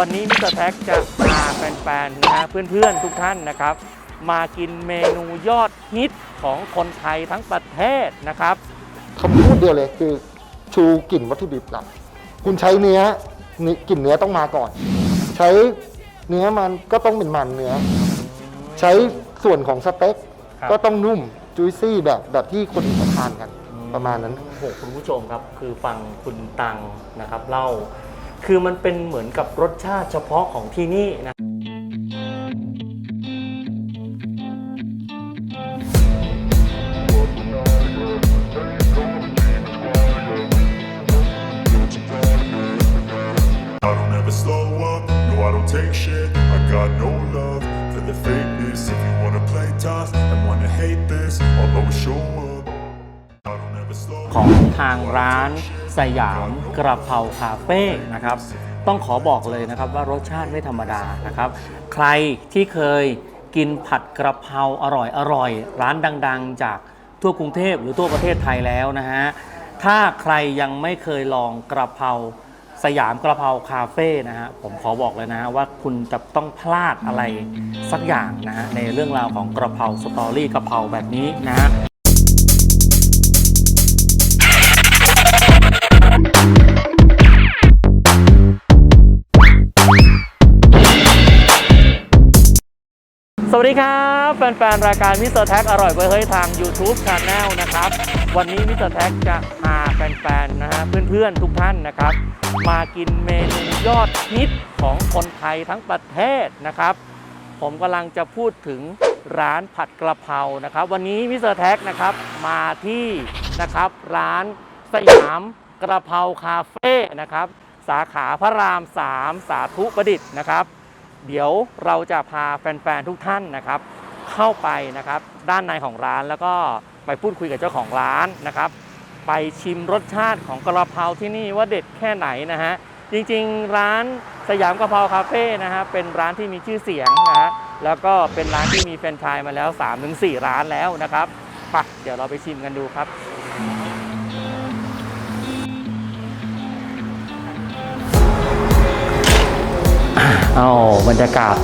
วันนี้มิสเตอร์แท็กจะพาแฟนๆนะฮะเพื่อนๆทุกท่านนะครับ มากินเมนูยอดฮิตของคนไทยทั้งประเทศนะครับ คำพูดเดียวเลยคือชูกลิ่นวัตถุดิบหลักคุณใช้เนื้อนี่กลิ่นเนื้อต้องมาก่อน ใช้เนื้อมันก็ต้องเป็นมันเนื้อ ใช้ส่วนของสเต็กครับ ก็ต้องนุ่มจุยซี่แบบแบบที่คนอื่นเขาทานกันประมาณนั้น โอ้โหคุณผู้ชมครับคือฟังคุณตังนะครับเล่า คือมันเป็นเหมือนกับรสชาติเฉพาะของที่นี่นะ สยามกระเพราคาเฟ่นะครับ ต้องขอบอกเลยนะครับว่ารสชาติไม่ธรรมดานะครับ ใครที่เคยกินผัดกระเพราอร่อยอร่อย ร้านดัง ๆ จากทั่วกรุงเทพหรือทั่วประเทศไทยแล้วนะฮะถ้าใครยังไม่เคยลองกระเพราสยามกระเพราคาเฟ่นะฮะผมขอบอกเลยนะฮะว่าคุณจะต้องพลาดอะไรสักอย่างนะฮะในเรื่องราวของกระเพราสตอรี่กระเพราแบบนี้นะฮะ สวัสดีครับ แฟนๆ รายการมิสเตอร์แท็กอร่อยเว้ยเฮ้ยทาง YouTube Channel นะครับ วันนี้มิสเตอร์แท็กจะพาแฟนๆ นะฮะเพื่อนๆ ทุกท่านนะครับ มากินเมนูยอดฮิตของคนไทยทั้งประเทศนะครับ ผมกำลังจะพูดถึงร้านผัดกระเพรานะครับ วันนี้มิสเตอร์แท็กนะครับมาที่นะครับร้านสยามกระเพราคาเฟ่นะครับ สาขาพระราม 3 สาธุประดิษฐ์นะครับ เดี๋ยวเราจะพาแฟนๆทุกท่านนะครับ เข้าไปนะครับด้านในของร้านแล้วก็ไปพูดคุยกับเจ้าของร้านนะครับ ไปชิมรสชาติของกระเพราที่นี่ว่าเด็ดแค่ไหนนะฮะจริงๆ ร้านสยามกระเพราคาเฟ่นะฮะเป็นร้านที่มีชื่อเสียงนะฮะแล้วก็เป็นร้านที่มีแฟรนไชส์มาแล้ว 3-4 ร้านแล้วนะครับไปเดี๋ยวเราไปชิมกันดูครับ อาบรรยากาศ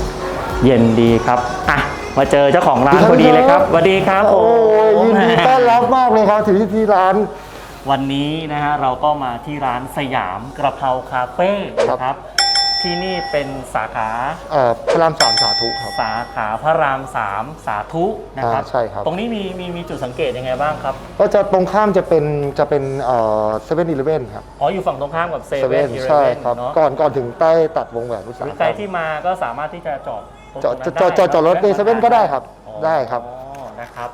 เย็นดีครับอะมาเจอเจ้าของร้านพอดีเลยครับสวัสดีครับโอ้ยผมยินดีต้อนรับมากเลยครับถึงที่ร้าน วันนี้นะฮะเราก็มาที่ร้านสยามกระเพราคาเฟ่นะครับ ที่นี่เป็นสาขาเอ่อพระรามสามสาธุครับ สาขาพระรามสามสาธุนะครับ อ่าใช่ครับ ตรงนี้มีมีมีจุดสังเกตยังไงบ้างครับ ก็จะตรงข้ามจะเป็นจะเป็นเอ่อเซเว่นอีเลฟเว่นครับอ๋ออยู่ฝั่งตรงข้ามกับเซเซเว่เว่นนใช่ครับ เนาะก่อนก่อนถึงใต้ตัดวงแหวนอุตสาหหกรือรใครรม ที่มาก็สามารถที่จะจอดตรงจอดนั้นจอดจอดจอดรถในเซเว่นก็ได้ครับอ๋อได้ครับอ๋อนะครับ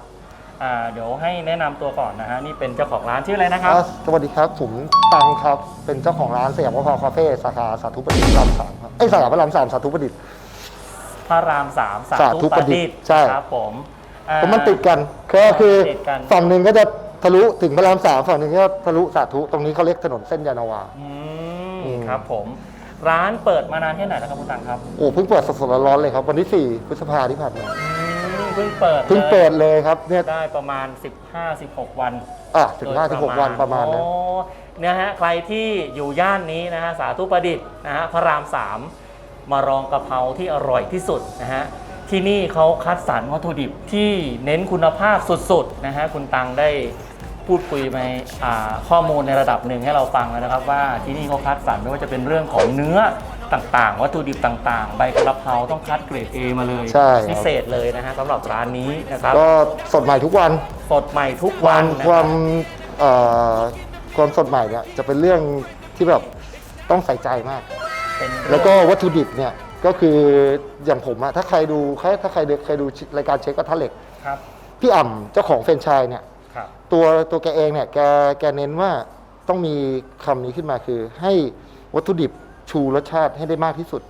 อ่าเดี๋ยวให้แนะนำตัวก่อนนะฮะนี่เป็นเจ้าของร้านชื่ออะไรนะครับ อ่าสวัสดีครับผมตังครับ เป็นเจ้าของร้านสยามกะเพราคาเฟ่สาขาสาธุประดิษฐ์พระรามสามครับไอ้ยสาขาพระรามสามสาธุประดิษฐ์ พระรามสามสาสาธุธุปประระดิดิษษฐ์ฐ์ใช่ ครับผมอ่า เพราะมันติดกันก็คือติดกัน ฝั่งหนึ่งก็จะทะลุถึงพระรามสามฝั่งหนึ่งก็ทะลุสาธุตรงนี้เขาเรียกถนนเส้นยานาวา อือืมมครับผม ร้านเปิดมานานแค่ไหนแล้วครับคุณตังครับ โอ้เพิ่งเปิดสดๆร้อนๆเลยครับ วันที่ 4 พฤษภาที่ผ่านมาอืม เพิ่งเปิดเพิ่งเปิดเลยครับเนี่ยได้ประมาณ 15-16 วันอะถึงห้าถึงหกวันประมาณนั้นโอ้เนี่ยฮะใครที่อยู่ย่านนี้นะฮะสาธุประดิษฐ์นะฮะพระรามสามมาลองกะเพราที่อร่อยที่สุดนะฮะที่นี่เขาคัดสรรวัตถุดิบที่เน้นคุณภาพสุดๆนะฮะคุณตังได้พูดคุยไปอ่าข้อมูลในระดับหนึ่งให้เราฟังแล้วนะครับ ว่าที่นี่เขาคัดสรรไม่ว่าจะเป็นเรื่องของเนื้อ ต่างๆ วัตถุดิบต่างๆ ใบกระเพราต้องคัดเกรด A มาเลย ใช่ครับ พิเศษเลยนะฮะสำหรับร้านนี้นะครับ ก็สดใหม่ทุกวัน สดใหม่ทุกควัวานมนะครัวาบมเอ่อความสดใหม่เนี่ยจะเป็นเรื่องที่แบบต้องใส่ใจมาก เป็นเรื่องแล้วก็วัตถุดิบเนี่ยก็คืออย่างผมอะถ้าใครดูใครถ้าใครเคยดูรายการเช็คกระทะเหล็ก ครับพี่อ่ำเจ้าของแฟรนไชส์เนี่ยครับ ตัวตัวแกเองเนี่ยแกแกเน้นว่าต้องมีคำนี้ขึ้นมาคือให้วัตถุดิบ ชูรสชาติให้ได้มากที่สุด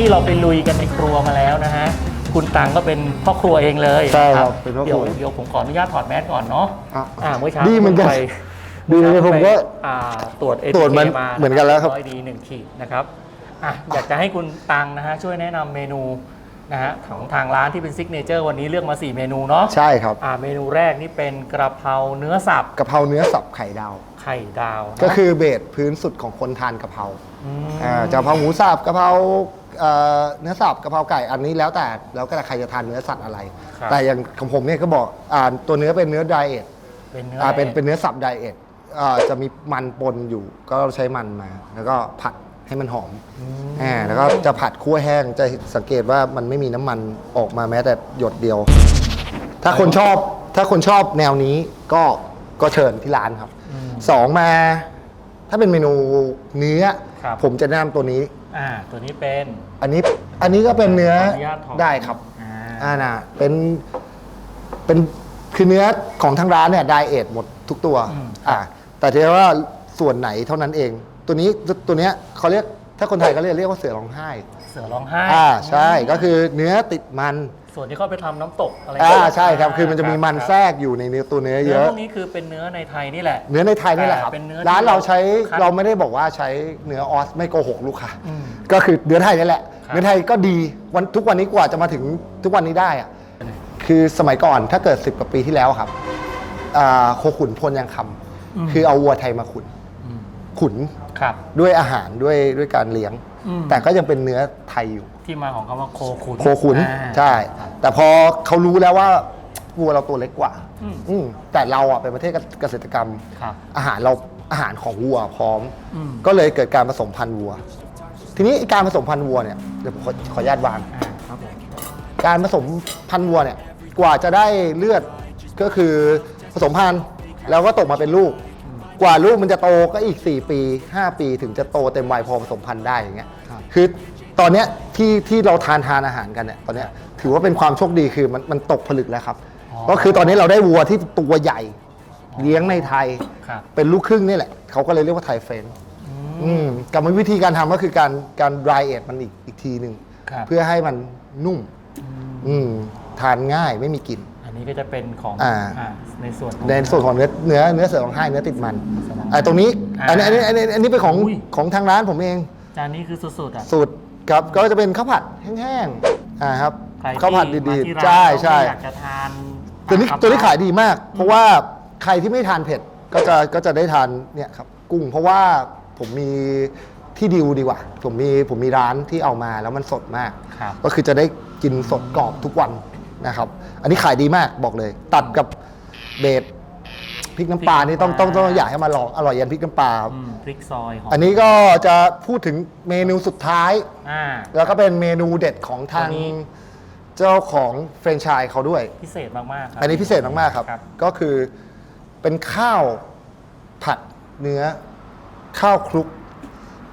ที่เราไปลุยกันในครัวมาแล้วนะฮะคุณตังก็เป็นพ่อครัวเองเลยใช่ครับเป็นพ่อครัเดี๋ยววเดี๋ยวผมขออนุญาตถอดแมสก่อนเนาะอะอ่าเมื่อเช้าดีเหมือนกันไปดีเหมือนกันผมก็อ่าตรวจ ATK ตรวจมันมาเหมือนกันแล้วครับ ร้อยดีหนึ่งขีดนะครับอะอยากจะให้คุณตังนะฮะช่วยแนะนำเมนูนะฮะของทางร้านที่เป็นซิกเนเจอร์วันนี้เลือกมา 4 เมนูเนาะใช่ครับอ่าเมนูแรกนี่เป็นกระเพราเนื้อสับกะเพราเนื้อสับไข่ดาว ไข่ดาวเนะก็คือเบสพื้นสุดของคนทานกะเพราม อ่าจะกะเพราหมูสับกะเพรา เอ่อเนื้อสับกะเพราไก่อันนี้แล้วแต่แล้วก็แต่ใครจะทานเนื้อสัตว์อะไร ครับ แต่อย่างของผมเนี่ยก็บอกอ่าตัวเนื้อเป็นเนื้อไดเอทเป็นเนื้ออ่าเป็นแดงเป็นเนื้อสับไดเอทอ่าจะมีมันปนอยู่ก็ใช้มันมา แล้วก็ผัดให้มันหอมอ่าแล้วก็จะผัดคั่วแห้งจะสังเกตว่ามันไม่มีน้ำมันออกมาแม้แต่หยดเดียว ถ้าคนชอบถ้าคนชอบแนวนี้ก็ก็เชิญที่ร้านครับสองมา ถ้าเป็นเมนูเนื้อ ครับ ผมจะแนะนำตัวนี้ อ่าตัวนี้เป็นอันนี้อันนี้ก็เป็นเนื้อขออนุญาตถอดได้ครับอ่าอ่านะเป็นเป็นคือเนื้อของทางร้านเนี่ยไดเอทหมดทุกตัวอ่าแต่ที่ว่าส่วนไหนเท่านั้นเอง ตัวนี้ตัวเนี้ยเขาเรียกถ้าคนไทยก็เรียกเรียกว่าเสือร้องไห้ เสือร้องไห้อ่าใช่ก็คือเนื้อติดมัน ส่วนที่เขาไปทำน้ำตกอะไรอ่าใช่ครับ คือมันจะมีมันครับแทรกอยู่ในเนื้อตัวเนื้อเยเนื้ออะ พวกนี้คือเป็นเนื้อในไทยนี่แหละ เนื้อในไทยนี่แหละครับ เป็นเนื้อร้านเราใช้ที่คัดเราไม่ได้บอกว่าใช้เนื้อออสไม่โกหกลูกค้าอืมก็คือเนื้อไทยนี่แหละ ครับ เนื้อไทยก็ดีวันทุกวันนี้กว่าจะมาถึงทุกวันนี้ได้อะคือสมัยก่อนถ้าเกิด 10กว่าปีที่แล้วครับอ่าโคขุนพลยังคำคือเอาวัวไทยมาขุนอืมขุนครับ ด้วยอาหารด้วยด้วยการเลี้ยง อืม แต่ก็ยังเป็นเนื้อไทยอยู่ ที่มาของคำว่าโคขุนโคขุนอ่า ใช่ แต่พอเขารู้แล้วว่าวัวเราตัวเล็กกว่าอืม อืมแต่เราอะเป็นประเทศเกษตรกรรม ครับ อาหารเราอาหารของวัวพร้อม อืม ก็เลยเกิดการผสมพันธุ์วัว ทีนี้ไอ้การผสมพันธุ์วัวเนี่ยเดี๋ยวผมขอขออนุญาตวาง อ่าครับผมการผสมพันธุ์วัวเนี่ยกว่าจะได้เลือดก็คือผสมพันธุ์แล้วก็ตกมาเป็นลูก กว่าลูกมันจะโตก็อีก 4 ปี 5 ปีถึงจะโตเต็มวัยพอผสมพันธุ์ได้อย่างเงี้ยคือตอนเนี้ยที่ที่เราทานทานอาหารกันเนี่ยตอนเนี้ยถือว่าเป็นความโชคดีคือมันมันตกผลึกแล้วครับก็คือตอนนี้เราได้วัวที่ตัวใหญ่ เลี้ยงในไทย ครับ เป็นลูกครึ่งนี่แหละ เขาก็เลยเรียกว่าไทยเฟรนช์อืมกรรมวิธีการทำก็คือการการ dry age มันอีกอีกทีหนึ่งครับ เพื่อให้มันนุ่ม อืมทานง่ายไม่มีกลิ่น อันนี้ก็จะเป็นของอ่า อ่าในส่วนของ ในส่วนของเนื้อเนื้อเนื้อเสือของไห้เนื้อติดมันเสือร้องไห้ไอ้ตรงนี้อ่าอันนี้อันนี้อันนี้อันนี้เป็นของอุ้ย ของทางร้านผมเอง จานนี้คือสุดๆอะสูตร ครับก็จะเป็นข้าวผัดแห้งๆอ่าครับใครที่ข้าวผัดมาดีที่ๆร้านใช่ใช่แล้วอยากจะทานตัวนี้อ่ตัวนี้ขายดีมาก เพราะว่าใครที่ไม่ทานเผ็ดก็จะก็จะได้ทานเนี่ยครับกุ้งเพราะว่าผมมีที่ดิวดีกว่า ผมมีผมมีร้านที่เอามาแล้วมันสดมาก ครับ ก็คือจะได้กินสดกรอบทุกวันนะครับ อันนี้ขายดีมากบอกเลย ตัดกับเบส พริกน้ำปลานี่ต้องต้องต้องอยากให้มาลองอร่อยยันพริกน้ำปลาอืมพริกซอยหอมอันนี้ก็จะพูดถึงเมนูสุดท้าย อ่า แล้วก็เป็นเมนูเด็ดของทางตัวนี้ เจ้าของแฟรนไชส์เขาด้วย พิเศษมากๆครับอันนี้พิเศษมากๆครับครับ ก็คือเป็นข้าวผัดเนื้อ ข้าวคลุก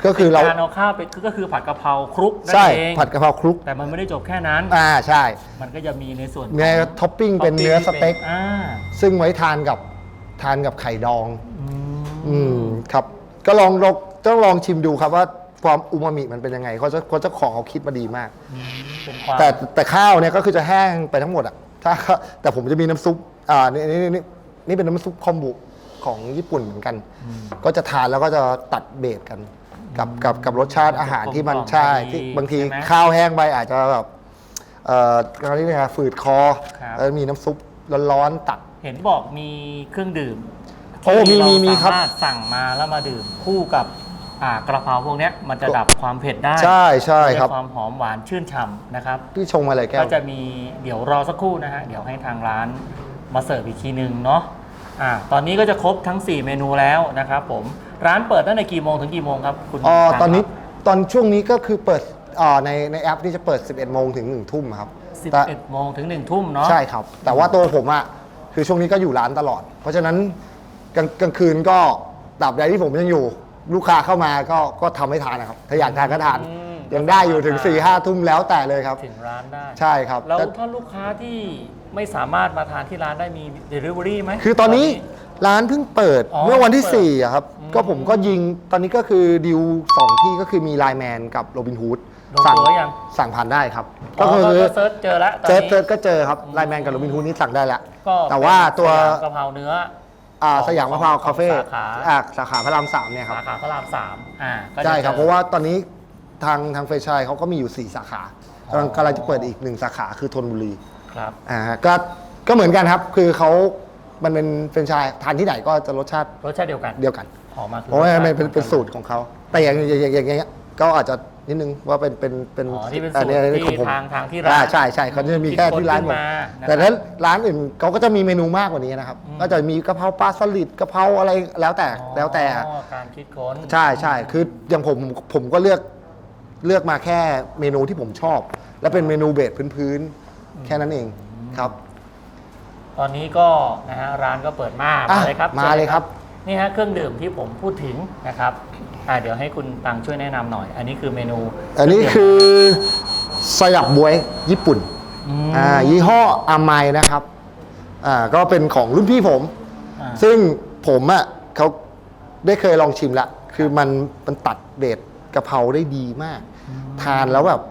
ก็คือเราการเอาข้าวไปคือก็คือผัดกะเพราคลุกนั่นใช่เองผัดกะเพราคลุก แต่มันไม่ได้จบแค่นั้น อ่าใช่มันก็จะมีในส่วนเนื้อท็อปปิ้งเป็นเนื้อสเต็ก อ่าซึ่งไว้ทานกับ ทานกับไข่ดองอืมอืมครับ ก็ลองลองต้องลองชิมดูครับว่าความอูมามิมันเป็นยังไงเขาจะเขาเจะของเขาคิดมาดีมาก เป็นความแต่แต่ข้าวเนี่ยก็คือจะแห้งไปทั้งหมดอะถ้าแต่ผมจะมีน้ำซุปอ่านี่นี่นี่นี่เป็นน้ำซุปคอมบุของญี่ปุ่นเหมือนกัน ก็จะทานแล้วก็จะตัดเบสกัน กับกับกับรสชาติอาหารที่มันใช่ที่บางทีข้าวแห้งไปอาจจะแบบเอ่อเขาเรียกอะไรนะฝืดคอแล้วมีน้ำซุปร้อนๆตัด เห็นบอกมีเครื่องดื่มโอ้มีที่มีมีเาครับ สามารถสั่งมาแล้วมาดื่มคู่กับอ่ากระเพราพวกเนี้ยมันจะดับความเผ็ดได้ใช่ใช่ครับได้ความหอมหวานชื่นฉ่ำนะครับ พี่ชงมาเลยแก้ก็วจะมีเดี๋ยวรอสักครู่นะฮะเดี๋ยวให้ทางร้านมาเสิร์ฟอีกทีหนึ่งเนาะอ่าตอนนี้ก็จะครบทั้ง 4 เมนูแล้วนะครับผมร้านเปิดตั้งแต่กี่โมงถึงกี่โมงครับคุณอ๋อตังตอนนี้ครับตอนช่วงนี้ก็คือเปิดอ่าในในแอปนี่จะเปิด 11 โมงถึง 1 ทุ่มครับแต่11โมงถึง1ทุ่มเนาะใช่ครับ แต่ว่าตัวผมอะ คือช่วงนี้ก็อยู่ร้านตลอด เพราะฉะนั้นกลางกลางคืนก็ตราบใดที่ผมยังอยู่ ลูกค้าเข้ามาก็ก็ทำให้ทานนะครับ ถ้าอยากทานก็ทาน อืม ยังได้อยู่ถึง4ี่ห้าทุ่มแล้วแต่เลยครับ ถึงร้านได้ใช่ครับแล้วแต่ถ้าลูกค้าที่ไม่สามารถมาทานที่ร้านได้มี Delivery ไหม คือตอนนี้ร้านเพิ่งเปิดอ๋อเมื่อวันที่เปิด4อะครับ อืมก็ผมก็ยิงตอนนี้ก็คือดิวสองที่ก็คือมีไลน์แมนกับโรบินฮูดลงตัวยัง สั่งผ่านได้ครับอ๋ก็อคือก็เซิร์ชเจอแล้วตอนเซิร์ชนี้เซิร์ชก็เจอครับไลน์แมนกับโรบินฮูดนี่สั่งได้แล้ว ก็แต่ว่าตัว เป็นสยามกะเพราเนื้อ อ่าของสยามมะพร้าวของคาเฟ่สาขา อ่าสาขาพระรามสามเนี่ยครับสาขาพระรามสามอ่าก็จะใช่ครับ จอ เพราะว่าตอนนี้ทางทางเฟรนไชส์เขาก็มีอยู่ 4 สาขาอ๋อกำลังกำลังจะเปิดอีกหนึ่งสาขาคือธนบุรีครับ อ่าก็ก็เหมือนกันครับ คือเขามันเป็นเฟรนไชส์ทานที่ไหนก็จะรสชาติรสชาติเดียวกันเดียวกัน ออกมาคือเพราะว่าสชติมันเป็นเป็นสูตรของเขาแต่อย่างอย่างอย่างอย่างอย่างเงี้ย ก็อาจจะนิดนึงว่าเป็นเป็นเป็นอ๋อที่เป็นอัสูตรยอันนี้ที่ของผมทางทางที่ร้าอ่านใช่ใช่เขาจะมีแค่ที่ร้านผมคิดค้นขึ้นมานะครับแต่ถ้าร้านอื่นเขาก็จะมีเมนูมากกว่านี้นะครับ อืม ก็จะมีกะเพราปลาสลิดกะเพราอะไรแล้วแต่แล้วแต่ อ๋อการคิดค้น ใช่ใช่คืออย่างผมผมก็เลือกเลือกมาแค่เมนูที่ผมชอบ และเป็นเมนูเบสพื้นๆแค่นั้นเองครับ ตอนนี้ก็นะฮะร้านก็เปิดมากอะมาเลยครับมาเลยครับ นี่ฮะเครื่องดื่มที่ผมพูดถึงนะครับ อ่าเดี๋ยวให้คุณตังช่วยแนะนำหน่อย อันนี้คือเมนูอันนี้คือสยับบวยญี่ปุ่นมอ่ายี่ห้ออาไมนะครับอ่าก็เป็นของรุ่นพี่ผม อ่า ซึ่งผมอะเขาได้เคยลองชิมละ คือมันมันตัดเบสกะเพราได้ดีมาก ทานแล้วแบบ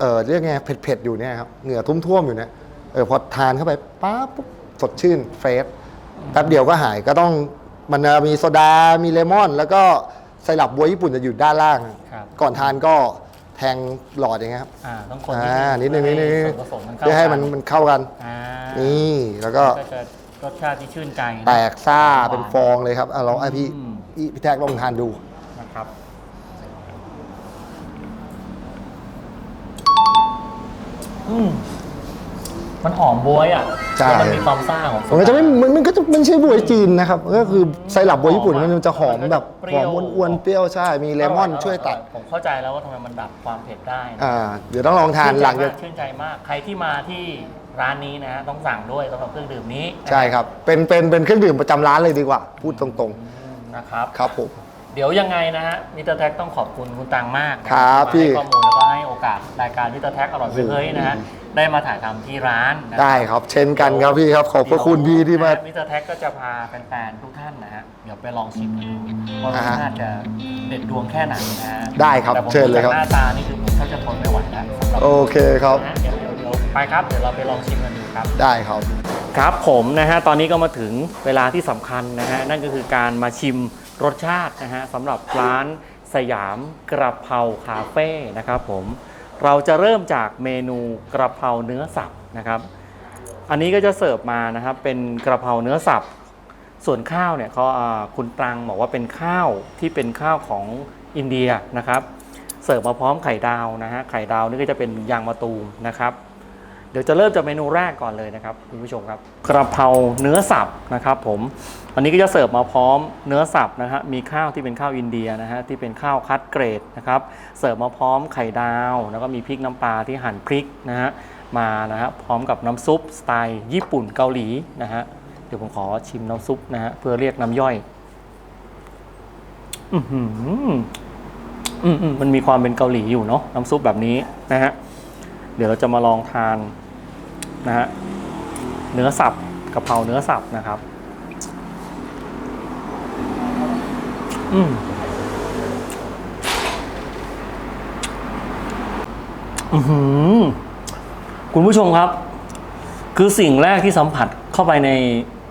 เออเรียกไงเผ็ดๆ อยู่เนี่ยครับ เหงื่อทุ่มๆ อยู่เนี่ย เออพอทานเข้าไปป๊าบปุ๊บสดชื่นเฟรชแป๊บเดียวก็หายก็ต้องมันจะมีโซดา มีเลมอน แล้วก็ ไซรัปบัวญี่ปุ่นจะอยู่ด้านล่าง ครับก่อนทานก็แทงหลอดอย่างเงี้ยครับ อ่าต้องคนอ่านิดนึงนิดนึงนิดนึงส่วนผสมมันเข้าเพื่อให้มันกัมันเข้ากัน อ่านี่แล้วก็ก็จะรสชาติที่ชื่นใจนะ แตกซ่าเป็นฟองเลยครับอะลองไอะพี่อืม พี่พี่แท็กลองทานดู นะครับ อืม มันหอมบวยอะใช่ แล้วมันมีความซ่าของโซมันก็ดาจะไม่มันมันก็จะมันไม่ใช่บวยจีนนะครับ ก็คือไซรัปบวยญี่ปุ่นหอมอะมันจะหอมแบบเปรี้หอยวมอ้วนๆเปรี้ยวใช่ มีเลมอนช่วยตัด ผมเข้าใจแล้วว่าทำไมมันดับความเผ็ดได้นะอ่า เดี๋ยวต้องลองทานหลังชื่จากใจมาก ชื่นใจมาก ใครที่มาที่ร้านนี้นะฮะต้องสั่งด้วยสำหรับเครื่องดื่มนี้ใช่ครับ เป็นเป็นเป็นเครื่องดื่มประจำร้านเลยดีกว่า พูดตรงอืมนะครับ ๆ ครับผม เดี๋ยวยังไงนะฮะมิสเตอร์แท็กต้องขอบคุณคุณตังมากนะครับมาพี่ให้ข้อมูลแล้วก็ให้โอกาสรายการมิสเตอร์แท็กอร่อยไปเฮ้ยนะฮะ ได้มาถ่ายทำที่ร้านนะได้ครับ เช่นกันครับพี่ครับ ขอบพระคุณพี่ที่มา มิสเตอร์แท็กก็จะพาแฟนๆทุกท่านนะฮะเดี๋ยวไปลองชิมกันดูว่ารอ่าสฮะชาติจะเด็ดดวงแค่ไหนนะฮะได้ครับแต่ผมเชิญเลยครับดูจากหน้าตานี่คือผมเขาจะทนไม่ไหวแล้วสำหรับ โอเคครับนะฮะเดี๋ยวเดี๋ยวเดี๋ยวไปครับ เดี๋ยวเราไปลองชิมกันดูครับ ได้ครับ ครับผมนะฮะตอนนี้ก็มาถึงเวลาที่สำคัญนะฮะนั่นก็คือการมาชิมรสชาตินะฮะสำหรับร้านสยามกระเพราคาเฟ่นะครับผม เราจะเริ่มจากเมนูกระเพราเนื้อสับนะครับ อันนี้ก็จะเสิร์ฟมานะครับเป็นกระเพราเนื้อสับ ส่วนข้าวเนี่ยเขาคุณตรังบอกว่าเป็นข้าวที่เป็นข้าวของอินเดียนะครับ เสิร์ฟมาพร้อมไข่ดาวนะฮะไข่ดาวนี่ก็จะเป็นยางมะตูมนะครับ เดี๋ยวจะเริ่มจากเมนูแรกก่อนเลยนะครับคุณผู้ชมครับกระเพราเนื้อสับนะครับผมอันนี้ก็จะเสิร์ฟมาพร้อมเนื้อสับนะฮะมีข้าวที่เป็นข้าวอินเดียนะฮะที่เป็นข้าวคัดเกรดนะครับเสิร์ฟมาพร้อมไข่ดาว แล้วก็มีพริกน้ำปลาที่หั่นพริกนะฮะมานะฮะพร้อมกับน้ำซุปสไตล์ญี่ปุ่นเกาหลีนะฮะเดี๋ยวผมขอชิมน้ำซุปนะฮะเพื่อเรียกน้ำย่อยอือหืออืมอืมมันมีความเป็นเกาหลีอยู่เนาะน้ำซุปแบบนี้นะฮะเดี๋ยวเราจะมาลองทาน นะฮะเนื้อสับกะเพราเนื้อสับนะครับ อืมอือหือคุณผู้ชมครับ คือสิ่งแรกที่สัมผัสเข้าไปใน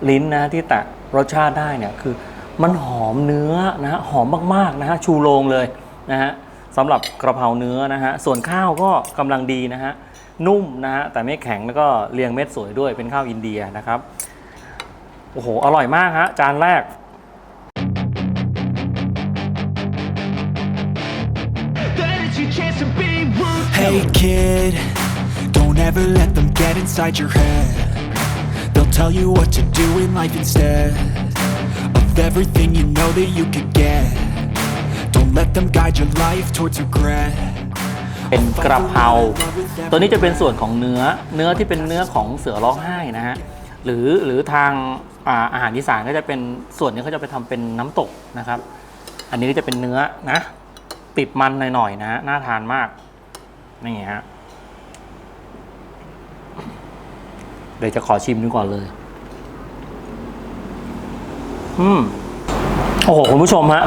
ลิ้นนะที่แตะรสชาติได้เนี่ยคือ มันหอมเนื้อนะฮะหอมมากๆนะฮะชูโรงเลยนะฮะสำหรับกระเพราเนื้อนะฮะส่วนข้าวก็กำลังดีนะฮะ นุ่มนะฮะแต่ไม่แข็งแล้วก็เรียงเม็ดสวยด้วยเป็นข้าวอินเดียนะครับโอ้โหอร่อยมากฮะจานแรก Hey kid, don't ever let them get inside your head. They'll tell you what to do in life instead of everything you know that you could get. Don't let them guide your life towards regret. เป็นกระเพราตัวนี้จะเป็นส่วนของเนื้อเนื้อที่เป็นเนื้อของเสือร้องไห้นะฮะหรือหรือทางอาอาหารอีสานก็จะเป็นส่วนนี้เขาจะไปทำเป็นน้ำตกนะครับ อันนี้ก็จะเป็นเนื้อนะ ติดมันหน่อยๆนะฮะน่าทานมากนี่ฮะเดี๋ยวจะขอชิมดูก่อนเลย อืมโอ้โหคุณผู้ชมฮะ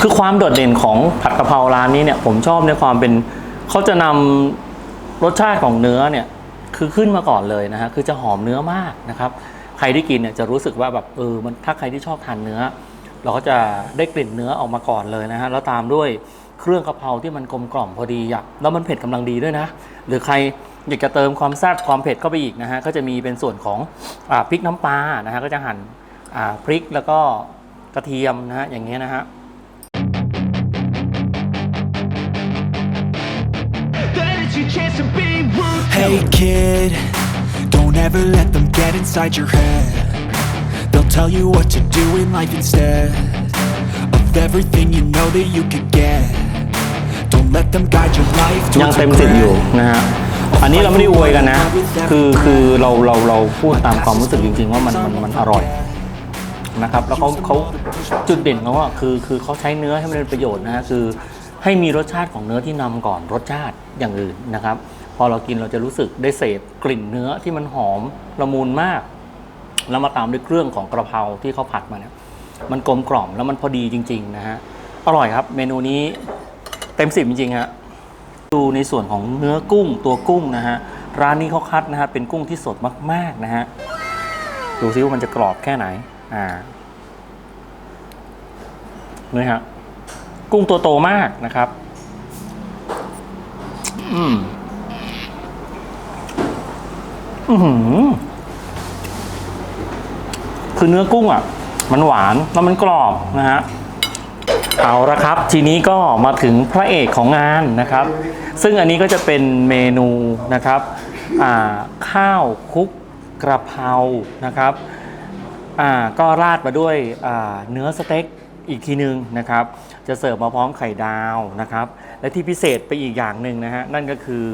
คือความโดดเด่นของผัดกะเพราร้านนี้เนี่ย ผมชอบในความเป็น เขาจะนำรสชาติของเนื้อเนี่ยคือขึ้นมาก่อนเลยนะฮะคือจะหอมเนื้อมากนะครับ ใครที่กินเนี่ยจะรู้สึกว่าแบบเออมันถ้าใครที่ชอบทานเนื้อ เราก็จะได้กลิ่นเนื้อออกมาก่อนเลยนะฮะแล้วตามด้วยเครื่องกะเพราที่มันกลมกล่อมพอดีอะแล้วมันเผ็ดกำลังดีด้วยนะ หรือใครอยากจะเติมความแซ่บความเผ็ดเข้าไปอีกนะฮะก็จะมีเป็นส่วนของอพริกน้ำปลานะฮะก็จะหั่นอ่าพริกแล้วก็กระเทียมนะฮะอย่างเงี้ยนะฮะ Hey kid, don't ever let them get inside your head. They'll tell you what to do in life instead of everything you know that you could get. Don't let them guide your life ยัง towards เต็มสิทธิ์อยู่ regret. นะฮะ อันนี้เราไม่ได้อวยกันนะ คือคือเราเราเราพูดตามความรู้สึกจริง ๆ ว่ามันมันมันอร่อยนะครับ แล้วเขาเขาจุดเด่นเขาอะคือคือเขาใช้เนื้อให้มันเป็นประโยชน์นะฮะคือ ให้มีรสชาติของเนื้อที่นำก่อนรสชาติอย่างอื่นนะครับ พอเรากินเราจะรู้สึกได้เสพกลิ่นเนื้อที่มันหอมละมุนมาก แล้วมาตามด้วยเครื่องของกระเพราที่เขาผัดมาเนี่ยมันกลมกล่อมแล้วมันพอดีจริง ๆ นะฮะอร่อยครับ เมนูนี้เต็มสิบจริงๆฮะดูในส่วนของเนื้อกุ้งตัวกุ้งนะฮะร้านนี้เขาคัดนะฮะเป็นกุ้งที่สดมากๆนะฮะดูซิว่ามันจะกรอบแค่ไหนอ่านี่ฮะ กุ้งตัวโตมากนะครับ อืมอือหือคือเนื้อกุ้งอะ มันหวานแล้วมันกรอบนะฮะเอาละครับ ทีนี้ก็มาถึงพระเอกของงานนะครับ ซึ่งอันนี้ก็จะเป็นเมนูนะครับข้าวคุกกระเพรานะครับก็ราดมาด้วยเนื้อสเต็กอีกทีนึงนะครับ จะเสิร์ฟมาพร้อมไข่ดาวนะครับ และที่พิเศษไปอีกอย่างหนึ่งนะฮะนั่นก็คือ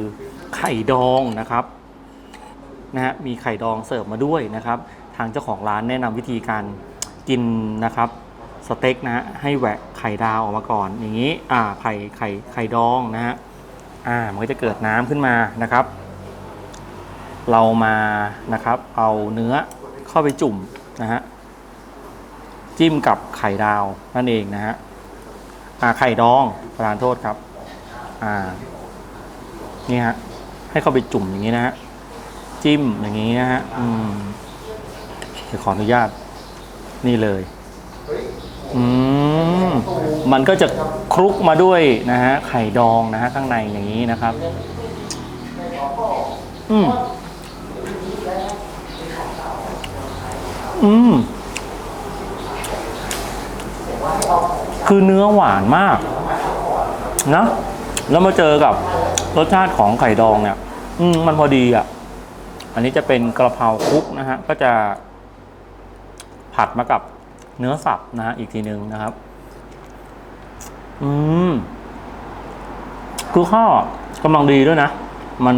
ไข่ดองนะครับนะฮะมีไข่ดองเสิร์ฟมาด้วยนะครับ ทางเจ้าของร้านแนะนำวิธีการกินนะครับสเต็กนะฮะให้แหวกไข่ดาวออกมาก่อน อย่างนี้อ่าไข่ไข่ไข่ดองนะฮะอ่ามันก็จะเกิดน้ำขึ้นมานะครับ เรามานะครับ เอาเนื้อเข้าไปจุ่มนะฮะจิ้มกับไข่ดาวนั่นเองนะฮะ ไข่ดองประทานโทษครับ อ่า นี่ฮะ ให้เข้าไปจุ่มอย่างนี้นะฮะ จิ้มอย่างนี้นะฮะ อืมเดี๋ยวขออนุญาต นี่เลย อืม มันก็จะคลุกมาด้วยนะฮะ ไข่ดองนะฮะ ข้างในอย่างนี้นะครับ อืม อืม คือเนื้อหวานมากนะแล้วมาเจอกับรสชาติของไข่ดองเนี่ย อืมมันพอดีอะ อันนี้จะเป็นกระเพราคลุกนะฮะ ก็จะ ผัดมากับเนื้อสับนะฮะอีกทีหนึ่งนะครับ อืมคือข้าวกำลังดีด้วยนะ มัน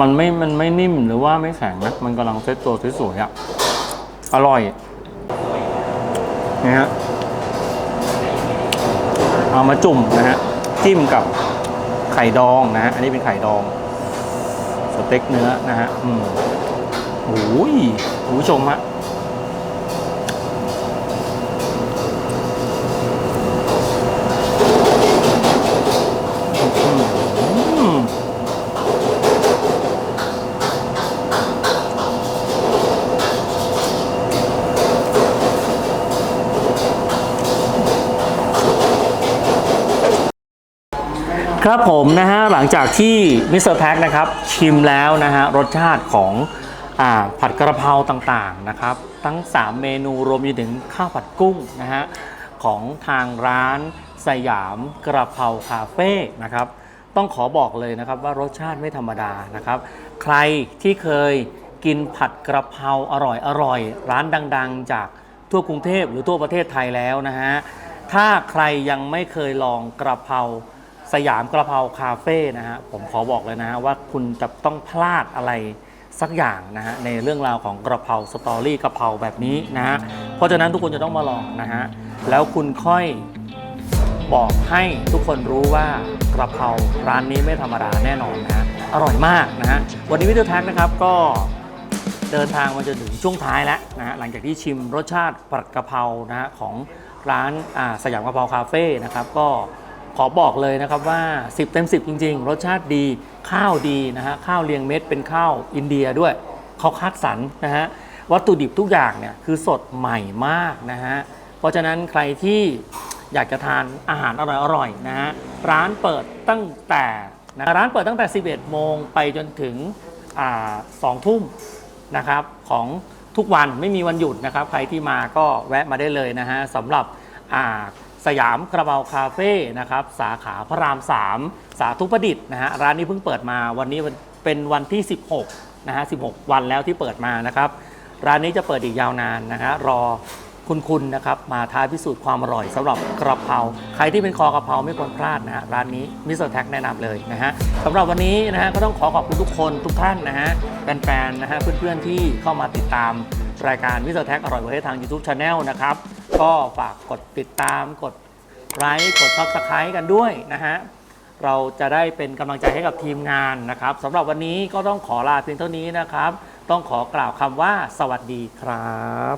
มันไม่ มันไม่นิ่มหรือว่าไม่แข็งนะ มันกำลังเซตตัวสวยๆอะ อร่อยนะฮะ เอามาจุ่มนะฮะจิ้มกับไข่ดองนะฮะอันนี้เป็นไข่ดอง สเต็กเนื้อนะฮะอืมโอ้ยผู้ชมฮะ ครับผมนะฮะหลังจากที่มิสเตอร์แพ็กนะครับชิมแล้วนะฮะรสชาติของอาผัดกระเพราต่างๆนะครับ ทั้ง 3 เมนูรวมไปถึงข้าวผัดกุ้งนะฮะของทางร้านสยามกระเพราคาเฟ่นะครับต้องขอบอกเลยนะครับว่ารสชาติไม่ธรรมดานะครับ ใครที่เคยกินผัดกระเพราอร่อยอร่อย ร้านดังๆ จากทั่วกรุงเทพหรือทั่วประเทศไทยแล้วนะฮะถ้าใครยังไม่เคยลองกระเพรา สยามกระเพราคาเฟ่นะฮะผมขอบอกเลยนะฮะว่าคุณจะต้องพลาดอะไรสักอย่างนะฮะในเรื่องราวของกระเพราสตอรี่กระเพราแบบนี้นะฮะเพราะฉะนั้นทุกคนจะต้องมาลองนะฮะแล้วคุณค่อยบอกให้ทุกคนรู้ว่ากระเพราร้านนี้ไม่ธรรมดาแน่นอนนะฮะอร่อยมากนะฮะวันนี้วิดีโอแท็กนะครับก็เดินทางมาจนถึงช่วงท้ายแล้วนะฮะหลังจากที่ชิมรสชาติผัดกะเพรานะฮะของร้านอ่าสยามกะเพราคาเฟ่นะครับก็ ขอบอกเลยนะครับว่า 10 เต็ม 10 จริง ๆ รสชาติดีข้าวดีนะฮะข้าวเรียงเม็ดเป็นข้าวอินเดียด้วยเขาคัดสรรนะฮะวัตถุดิบทุกอย่างเนี่ยคือสดใหม่มากนะฮะเพราะฉะนั้นใครที่อยากจะทานอาหารอร่อยๆนะฮะร้านเปิดตั้งแต่นะร้านเปิดตั้งแต่ 11 โมงไปจนถึงอ่า2ทุ่มนะครับของทุกวันไม่มีวันหยุดนะครับ ใครที่มาก็แวะมาได้เลยนะฮะสำหรับอ่า สยามกระเบาคาเฟ่นะครับสาขาพระราม 3 สาธุประดิษฐ์นะฮะร้านนี้เพิ่งเปิดมาวันนี้เป็นวันที่ 16นะฮะ16 วันแล้วที่เปิดมานะครับ ร้านนี้จะเปิดอีกยาวนานนะฮะรอคุณคุณนะครับมาท้าพิสูจน์ความอร่อยสำหรับกระเพราใครที่เป็นคอกระเพราไม่ควรพลาดนะฮะร้านนี้มิสเตอร์แท็กแนะนำเลยนะฮะสำหรับวันนี้นะฮะก็ต้องขอขอบคุณทุกคนทุกท่านนะฮะแฟนๆนะฮะเพื่อนๆที่เข้ามาติดตาม รายการวิสแท็กอร่อยประเทศทาง YouTube Channel นะครับ ก็ฝากกดติดตามกดไลค์กดซับสไครต์กันด้วยนะฮะ เราจะได้เป็นกำลังใจให้กับทีมงานนะครับสำหรับวันนี้ก็ต้องขอลาเพียงเท่านี้นะครับ ต้องขอกล่าวคำว่าสวัสดีครับ